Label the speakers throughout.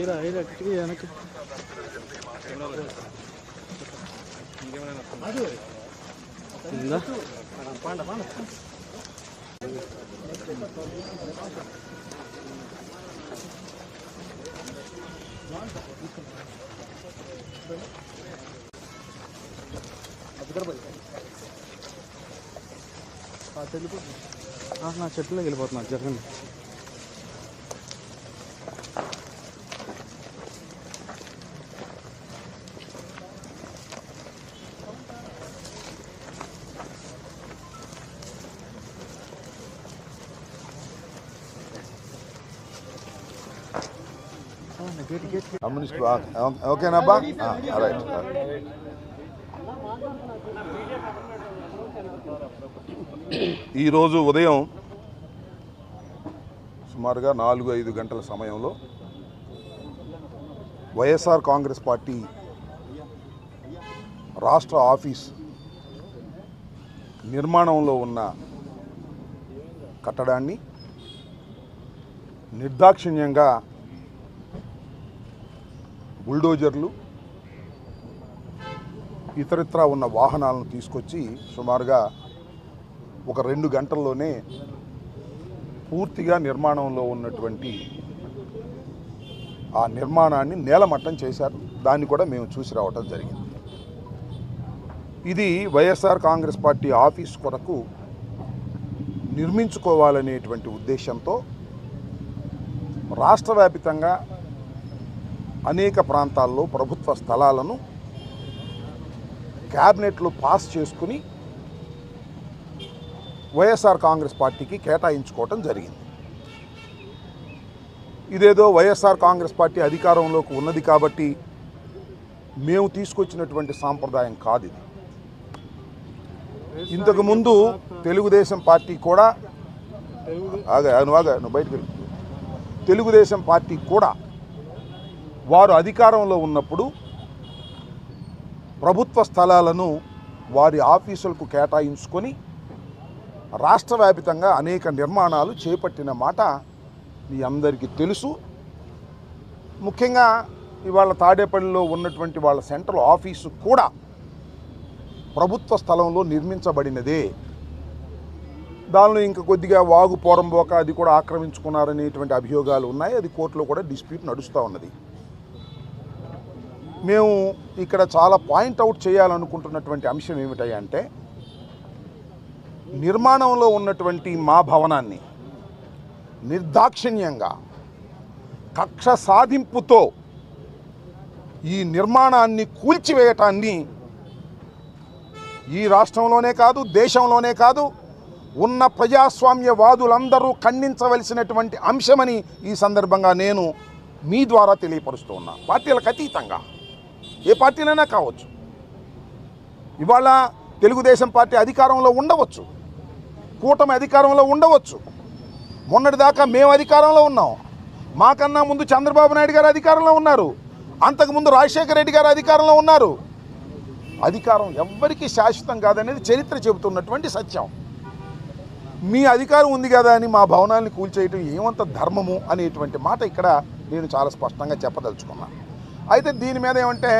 Speaker 1: ఏరా ఏరా గట్టిగా వెనక్కి. నా చెట్టులోకి వెళ్ళిపోతున్నా జరగండి
Speaker 2: కమ్యూనిస్ట్ ఓకేనాబ్బా రైట్ ఈరోజు ఉదయం సుమారుగా నాలుగు ఐదు గంటల సమయంలో వైఎస్ఆర్ కాంగ్రెస్ పార్టీ రాష్ట్ర ఆఫీస్ నిర్మాణంలో ఉన్న కట్టడాన్ని నిర్దాక్షిణ్యంగా బుల్డోజర్లు ఇతరత్ర ఉన్న వాహనాలను తీసుకొచ్చి సుమారుగా ఒక రెండు గంటల్లోనే పూర్తిగా నిర్మాణంలో ఉన్నటువంటి ఆ నిర్మాణాన్ని నేలమట్టం చేశారు. దాన్ని కూడా మేము చూసి రావటం జరిగింది. ఇది వైఎస్ఆర్ కాంగ్రెస్ పార్టీ ఆఫీస్ కొరకు నిర్మించుకోవాలనేటువంటి ఉద్దేశంతో రాష్ట్ర వ్యాపితంగా అనేక ప్రాంతాల్లో ప్రభుత్వ స్థలాలను క్యాబినెట్లో పాస్ చేసుకుని వైఎస్ఆర్ కాంగ్రెస్ పార్టీకి కేటాయించుకోవటం జరిగింది. ఇదేదో వైఎస్ఆర్ కాంగ్రెస్ పార్టీ అధికారంలోకి ఉన్నది కాబట్టి మేము తీసుకొచ్చినటువంటి సాంప్రదాయం కాదు ఇది. ఇంతకుముందు తెలుగుదేశం పార్టీ కూడా ఆగా నువ్వు నువ్వు బయటకు తెలుగుదేశం పార్టీ కూడా వారు అధికారంలో ఉన్నప్పుడు ప్రభుత్వ స్థలాలను వారి ఆఫీసులకు కేటాయించుకొని రాష్ట్ర వ్యాపితంగా అనేక నిర్మాణాలు చేపట్టిన మాట మీ అందరికీ తెలుసు. ముఖ్యంగా ఇవాళ తాడేపల్లిలో ఉన్నటువంటి వాళ్ళ సెంట్రల్ ఆఫీసు కూడా ప్రభుత్వ స్థలంలో నిర్మించబడినదే. దానిలో ఇంకా కొద్దిగా వాగు పోరంబోక అది కూడా ఆక్రమించుకున్నారనేటువంటి అభియోగాలు ఉన్నాయి. అది కోర్టులో కూడా డిస్ప్యూట్ నడుస్తూ ఉన్నది. మేము ఇక్కడ చాలా పాయింట్అవుట్ చేయాలనుకుంటున్నటువంటి అంశం ఏమిటంటే నిర్మాణంలో ఉన్నటువంటి మా భవనాన్ని నిర్దాక్షిణ్యంగా కక్ష సాధింపుతో ఈ నిర్మాణాన్ని కూల్చివేయటాన్ని ఈ రాష్ట్రంలోనే కాదు దేశంలోనే కాదు ఉన్న ప్రజాస్వామ్యవాదులందరూ ఖండించవలసినటువంటి అంశమని ఈ సందర్భంగా నేను మీ ద్వారా తెలియపరుస్తూ ఉన్నా. పార్టీలకు అతీతంగా. ఏ పార్టీనైనా కావచ్చు. ఇవాళ తెలుగుదేశం పార్టీ అధికారంలో ఉండవచ్చు. కూటమి అధికారంలో ఉండవచ్చు. మొన్నటిదాకా మేము అధికారంలో ఉన్నాం. మాకన్నా ముందు చంద్రబాబు నాయుడు గారు అధికారంలో ఉన్నారు. అంతకుముందు రాజశేఖర రెడ్డి గారు అధికారంలో ఉన్నారు. అధికారం ఎవ్వరికీ శాశ్వతం కాదనేది చరిత్ర చెబుతున్నటువంటి సత్యం. మీ అధికారం ఉంది కదా అని మా భవనాల్ని కూల్చేయటం ఏమంత ధర్మము అనేటువంటి మాట ఇక్కడ నేను చాలా స్పష్టంగా చెప్పదలుచుకున్నాను అయితే దీని మీద ఏమంటే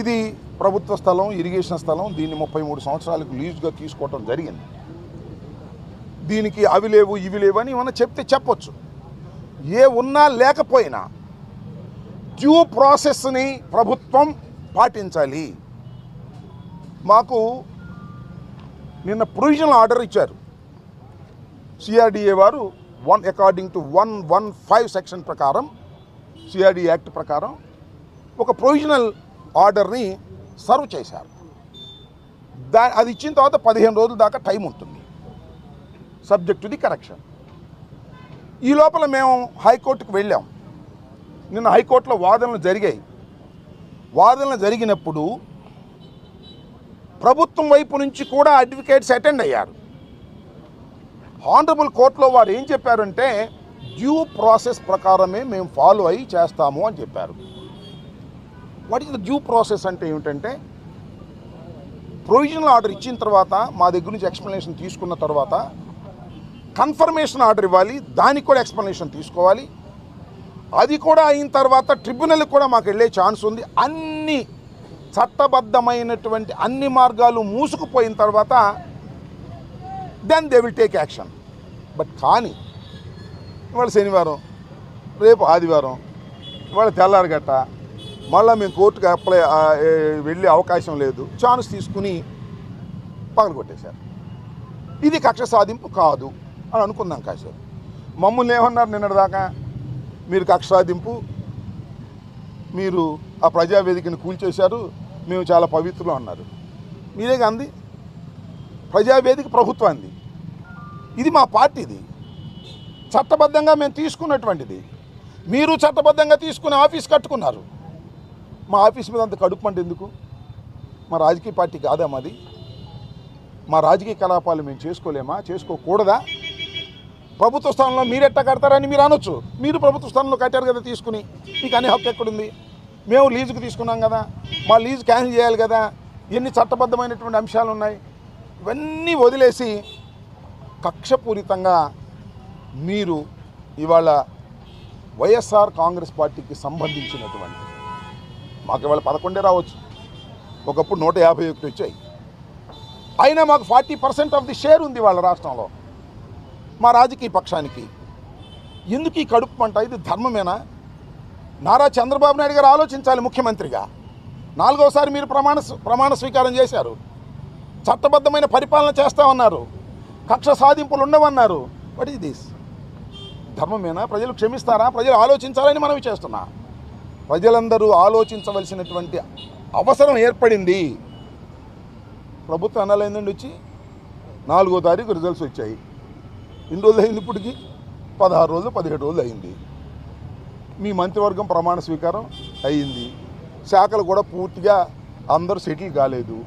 Speaker 2: ఇది ప్రభుత్వ స్థలం ఇరిగేషన్ స్థలం దీన్ని ముప్పై మూడు సంవత్సరాలకు లీజుగా తీసుకోవటం జరిగింది. దీనికి అవి లేవు ఇవి లేవు అని ఏమన్నా చెప్తే చెప్పొచ్చు. ఏ ఉన్నా లేకపోయినా డ్యూ ప్రాసెస్ని ప్రభుత్వం పాటించాలి. మాకు నిన్న ప్రొవిజనల్ ఆర్డర్ ఇచ్చారు. సిఆర్డిఏ వారు one according to one one five section ప్రకారం సిఆర్డి యాక్ట్ ప్రకారం ఒక ప్రొవిజనల్ ఆర్డర్ని సర్వ్ చేశారు. దా అది ఇచ్చిన తర్వాత పదిహేను రోజుల దాకా టైం ఉంటుంది. Subject to the correction. ఈ లోపల మేము హైకోర్టుకు వెళ్ళాం. నిన్న హైకోర్టులో వాదనలు జరిగాయి. వాదనలు జరిగినప్పుడు ప్రభుత్వం వైపు నుంచి కూడా అడ్వకేట్స్ అటెండ్ అయ్యారు. హానరబుల్ కోర్టులో వారు ఏం చెప్పారంటే డ్యూ ప్రాసెస్ ప్రకారమే మేము ఫాలో అయ్యి చేస్తాము అని చెప్పారు. What is the due process అంటే ఏమిటంటే ప్రొవిజనల్ ఆర్డర్ ఇచ్చిన తర్వాత మా దగ్గర నుంచి ఎక్స్ప్లెనేషన్ తీసుకున్న తర్వాత కన్ఫర్మేషన్ ఆర్డర్ ఇవ్వాలి దానికి కూడా ఎక్స్ప్లెనేషన్ తీసుకోవాలి. అది కూడా అయిన తర్వాత ట్రిబ్యునల్కి కూడా మాకు వెళ్ళే ఛాన్స్ ఉంది. అన్ని చట్టబద్ధమైనటువంటి అన్ని మార్గాలు మూసుకుపోయిన తర్వాత then they will take action but కానీ ఇవాళ శనివారం రేపు ఆదివారం ఇవాళ తెల్లారగట్ట మళ్ళీ మేము కోర్టుకు అప్లై వెళ్ళే అవకాశం లేదు. ఛాన్స్ తీసుకుని పగలగొట్టేశారు. ఇది కక్ష సాధింపు కాదు అని అనుకుందాం కాసేపు మమ్మల్ని ఏమన్నారు నిన్నటిదాకా? మీరు కక్ష సాధింపు మీరు ఆ ప్రజావేదికను కూల్చేశారు మేము చాలా పవిత్రులు అన్నారు. మీరే అంది? ప్రజావేదిక ప్రభుత్వాన్ని ఇది మా పార్టీది. చట్టబద్ధంగా మేము తీసుకున్నటువంటిది. మీరు చట్టబద్ధంగా తీసుకుని ఆఫీస్ కట్టుకున్నారు. మా ఆఫీస్ మీద అంత కడుపు మంట ఎందుకు? మా రాజకీయ పార్టీ కాదా మాది? మా రాజకీయ కలాపాలు మేము చేసుకోలేమా? చేసుకోకూడదా? ప్రభుత్వ స్థానంలో మీరు ఎట్ట కడతారని మీరు అనొచ్చు. మీరు ప్రభుత్వ స్థానంలో కట్టారు కదా తీసుకుని. మీకు అనే హక్కు ఎక్కడుంది? మేము లీజుకు తీసుకున్నాం కదా. మా లీజు క్యాన్సిల్ చేయాలి కదా. ఎన్ని చట్టబద్ధమైనటువంటి అంశాలు ఉన్నాయి ఇవన్నీ వదిలేసి కక్షపూరితంగా మీరు ఇవాళ వైఎస్ఆర్ కాంగ్రెస్ పార్టీకి సంబంధించినటువంటి మాకు ఇవాళ పదకొండే రావచ్చు. ఒకప్పుడు నూట యాభై ఒకటి వచ్చాయి. అయినా మాకు forty percent of the share ఉంది వాళ్ళ రాష్ట్రంలో. మా రాజకీయ పక్షానికి. ఎందుకు ఈ కడుపు మంట? ఇది ధర్మమేనా? నారా చంద్రబాబు నాయుడు గారు ఆలోచించాలి ముఖ్యమంత్రిగా. నాలుగోసారి మీరు ప్రమాణ ప్రమాణ స్వీకారం చేశారు. చట్టబద్ధమైన పరిపాలన చేస్తామన్నారు. కక్ష సాధింపులు ఉండవన్నారు. వాట్ ఈస్ దిస్ ధర్మమేనా? ప్రజలు క్షమిస్తారా? ప్రజలు ఆలోచించాలని మనవి చేస్తున్నా. ప్రజలందరూ ఆలోచించవలసినటువంటి అవసరం ఏర్పడింది. ప్రభుత్వం అనాలైందండి వచ్చి? నాలుగో తారీఖు రిజల్ట్స్ వచ్చాయి. ఎన్ని రోజులు అయింది ఇప్పటికి? పదహారు రోజులు పదిహేడు రోజులు అయింది. మీ మంత్రివర్గం ప్రమాణ స్వీకారం అయ్యింది శాఖలు కూడా పూర్తిగా అందరూ సెటిల్ కాలేదు.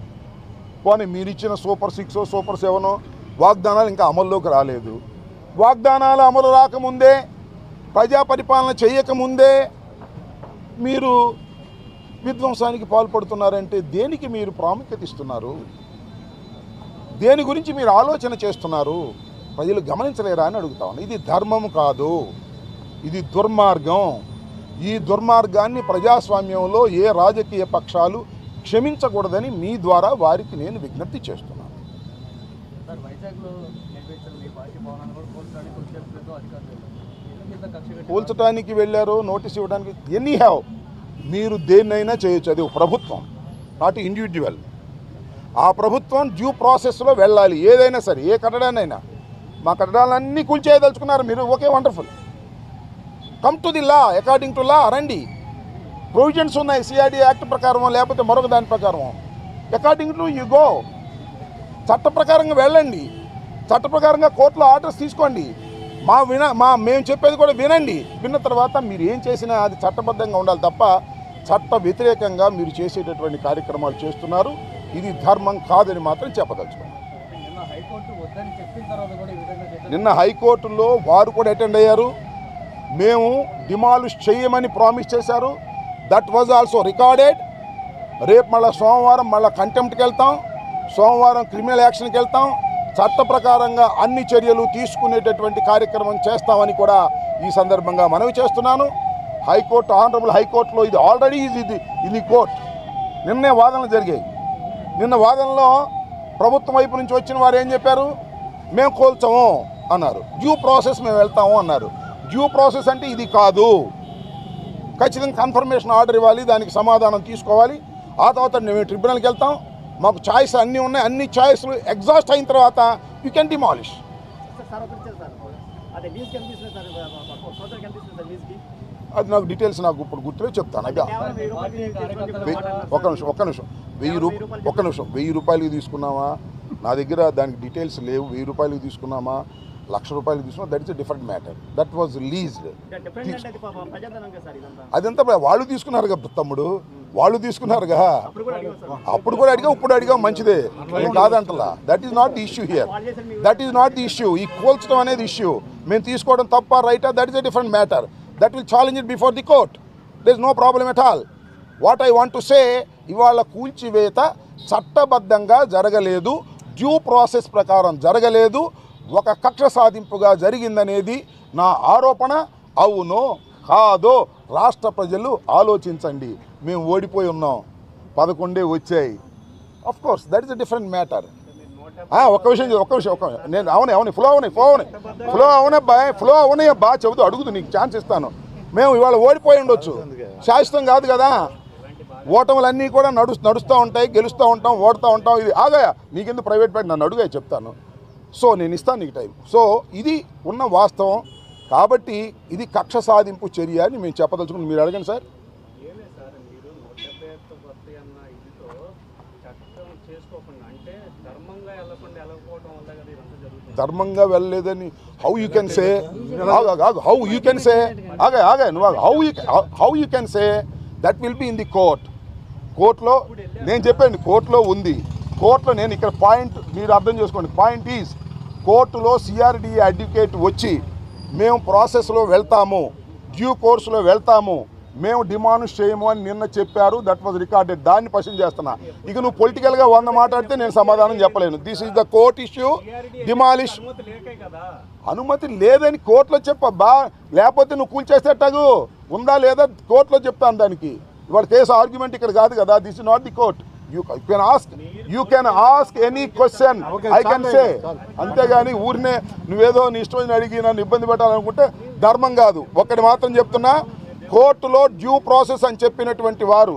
Speaker 2: కానీ మీరిచ్చిన సూపర్ సిక్స్ సూపర్ సెవెన్ వాగ్దానాలు ఇంకా అమల్లోకి రాలేదు. వాగ్దానాలు అమలు రాకముందే ప్రజా పరిపాలన చేయకముందే మీరు విధ్వంసానికి పాల్పడుతున్నారంటే దేనికి మీరు ప్రాముఖ్యత ఇస్తున్నారు? దేని గురించి మీరు ఆలోచన చేస్తున్నారు? ప్రజలు గమనించలేరా అని అడుగుతా ఇది ధర్మం కాదు. ఇది దుర్మార్గం. ఈ దుర్మార్గాన్ని ప్రజాస్వామ్యంలో ఏ రాజకీయ పక్షాలు క్షమించకూడదని మీ ద్వారా వారికి నేను విజ్ఞప్తి చేస్తున్నాను
Speaker 1: సార్ వైజాగ్లో నిర్మించిన మీ పార్టీ భవనాన్ని కూడా కూల్చడానికి
Speaker 2: వెళ్ళారు నోటీస్ ఇవ్వడానికి. ఎనీ హ్యావ్ మీరు దేన్నైనా చేయొచ్చు. అది ప్రభుత్వం నాట్ ఇండివిజువల్ ఆ ప్రభుత్వం డ్యూ ప్రాసెస్లో వెళ్ళాలి. ఏదైనా సరే ఏ కట్టడానైనా మా కట్టడాలన్నీ కూల్చేయదలుచుకున్నారు. మీరు okay wonderful come to the law according to law రండి. ప్రొవిజన్స్ ఉన్నాయి సిఆర్డి యాక్ట్ ప్రకారం లేకపోతే మరొక దాని ప్రకారం అకార్డింగ్ టు యు గో చట్ట ప్రకారంగా వెళ్ళండి. చట్ట ప్రకారంగా కోర్టులో ఆర్డర్స్ తీసుకోండి. మా విన మా మేము చెప్పేది కూడా వినండి. విన్న తర్వాత మీరు ఏం చేసినా అది చట్టబద్ధంగా ఉండాలి తప్ప చట్ట వ్యతిరేకంగా మీరు చేసేటటువంటి కార్యక్రమాలు చేస్తున్నారు. ఇది ధర్మం కాదని మాత్రం చెప్పదలుచుకున్నాను
Speaker 1: నిన్న
Speaker 2: నిన్న హైకోర్టులో వారు కూడా అటెండ్ అయ్యారు. మేము డిమాలిష్ చేయమని ప్రామిస్ చేశారు. That was also recorded. రేపు మళ్ళీ సోమవారం మళ్ళీ కంటెంప్ట్కి వెళ్తాం. సోమవారం క్రిమినల్ యాక్షన్కి వెళ్తాం. చట్ట ప్రకారంగా అన్ని చర్యలు తీసుకునేటటువంటి కార్యక్రమం చేస్తామని కూడా ఈ సందర్భంగా మనవి చేస్తున్నాను. హైకోర్టు ఆనరబుల్ హైకోర్టులో ఇది ఆల్రెడీ ఇది ఇది ఇది కోర్ట్. నిన్నే వాదనలు జరిగాయి. నిన్న వాదనలో ప్రభుత్వం వైపు నుంచి వచ్చిన వారు ఏం చెప్పారు? మేము కోల్చము అన్నారు. డ్యూ ప్రాసెస్ మేము వెళ్తాము అన్నారు. డ్యూ ప్రాసెస్ అంటే ఇది కాదు. ఖచ్చితంగా కన్ఫర్మేషన్ ఆర్డర్ ఇవ్వాలి దానికి సమాధానం తీసుకోవాలి. ఆ తర్వాత మేము ట్రిబ్యునల్కి వెళ్తాం. మాకు ఛాయిస్ అన్నీ ఉన్నాయి. అన్ని ఛాయిస్లు ఎగ్జాస్ట్ అయిన తర్వాత యూ కెన్ డిమాలిష్
Speaker 3: అదే
Speaker 2: నాకు డీటెయిల్స్ నాకు ఇప్పుడు గుర్తులే చెప్తాను. అదే
Speaker 3: రూపాయలు
Speaker 2: ఒక్క నిమిషం ఒక్క నిమిషం. వెయ్యి రూపాయలు ఒక్క నిమిషం. వెయ్యి రూపాయలకి తీసుకున్నామా నా దగ్గర దానికి డీటెయిల్స్ లేవు. వెయ్యి రూపాయలకి తీసుకున్నామా? లక్ష రూపాయలు తీసుకున్నా that is different matter that was leased
Speaker 3: different అంటే అది పాపం ప్రజాధనం కదా సార్ ఇదంతా.
Speaker 2: అదంతా వాళ్ళు తీసుకున్నారుగా తమ్ముడు. వాళ్ళు తీసుకున్నారుగా
Speaker 3: అప్పుడు కూడా అడిగాం
Speaker 2: అప్పుడు కూడా అడిగా ఇప్పుడు అడిగా మంచిదే. నేను కాదంటలా. That is not
Speaker 3: the issue here
Speaker 2: that is not the issue ఈ కోల్చడం అనేది ఇష్యూ మేము తీసుకోవడం తప్ప రైటా that is a different matter that will challenge it before the court there is no problem at all what I want to say ఇవాళ కూల్చివేత చట్టబద్ధంగా జరగలేదు. డ్యూ ప్రాసెస్ ప్రకారం జరగలేదు. ఒక కక్ష సాధింపుగా జరిగిందనేది నా ఆరోపణ. అవునో కాదో రాష్ట్ర ప్రజలు ఆలోచించండి. మేము ఓడిపోయి ఉన్నాం. పదకొండే వచ్చాయి. Of course that is a different matter ఒక్క విషయం ఒక్క విషయం ఒక్క నేను అవునే అవునే ఫ్లో అవునాయి ఫ్లో అవునాయి ఫ్లో అవునబ్బా ఫ్లో అవునాయి బా చెబుతూ అడుగుతూ నీకు ఛాన్స్ ఇస్తాను. మేము ఇవాళ ఓడిపోయి ఉండొచ్చు. శాశ్వతం కాదు కదా. ఓటములన్నీ కూడా నడు నడుస్తూ ఉంటాయి గెలుస్తూ ఉంటాం ఓడుతూ ఉంటాం. ఇది ఆగాయా? నీకెందుకు ప్రైవేట్ బ్యాంక్ నన్ను అడుగా చెప్తాను. సో నేను ఇస్తాను నీకు టైం సో ఇది ఉన్న వాస్తవం. కాబట్టి ఇది కక్ష సాధింపు చర్య అని మేము చెప్పదలుచుకుని మీరు అడగండి సార్
Speaker 1: ఏమే సార్ మీరు నూట డెబ్బై ఒక్క వస్తాయి అన్న ఇదితో చట్టం చేసుకోకుండా అంటే ధర్మంగా వెళ్ళకుండా వెళ్ళకపోవడం వల్ల కదా ఇదంతా జరుగుతుంది
Speaker 2: ధర్మంగా వెళ్ళలేదని how you can say how you can say ఆగా ఆగా నువ్వు how you how you can say that will be in the court కోర్టులో నేను చెప్పాను కోర్టులో ఉంది. కోర్టులో నేను ఇక్కడ పాయింట్ మీరు అర్థం చేసుకోండి. పాయింట్ ఈజ్ కోర్టులో సిఆర్డి అడ్వకేట్ వచ్చి మేము ప్రాసెస్లో వెళ్తాము డ్యూ కోర్సులో వెళ్తాము మేము డిమాండ్ చేయము అని నిన్న చెప్పారు. దట్ వాజ్ రికార్డెడ్ దాన్ని క్వశ్చన్ చేస్తున్నా. ఇక నువ్వు పొలిటికల్గా వంద మాట్లాడితే నేను సమాధానం చెప్పలేను. This is the court issue demolish
Speaker 1: అనుమతి
Speaker 2: లేదని కోర్టులో చెప్పబ్బా లేకపోతే నువ్వు కూల్చేసేటగు ఉందా లేదా కోర్టులో చెప్తాను దానికి. ఇవాళ కేసు ఆర్గ్యుమెంట్ ఇక్కడ కాదు కదా. This is not the court you can ask you can ask any question I can say అంతేగాని ఊరినే నువ్వేదో నీ ఇష్టం అడిగి నన్ను ఇబ్బంది పెట్టాలనుకుంటే ధర్మం కాదు. ఒక్కటి మాత్రం చెప్తున్నా. కోర్టులో డ్యూ ప్రాసెస్ అని చెప్పినటువంటి వారు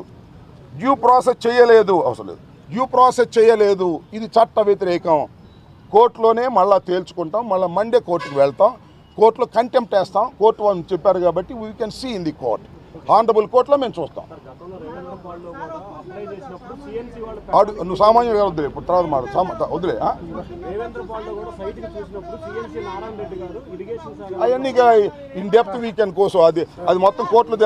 Speaker 2: డ్యూ ప్రాసెస్ చేయలేదు. అవసరం లేదు. డ్యూ ప్రాసెస్ చేయలేదు. ఇది చట్ట వ్యతిరేకం. కోర్టులోనే మళ్ళీ తేల్చుకుంటాం. మళ్ళీ మండే కోర్టుకు వెళ్తాం. కోర్టులో కంటెంప్ట్ వేస్తాం. కోర్టు వాళ్ళు చెప్పారు కాబట్టి we can see in the court honourable కోర్టులో మేము చూస్తాం. ఆడు నువ్వు సామాన్యుడు వద్దులే ఇప్పుడు తర్వాత మాట వద్దులే అవన్నీ ఇన్ డెప్త్ వీకెండ్ కోసం అది అది మొత్తం కోర్టులో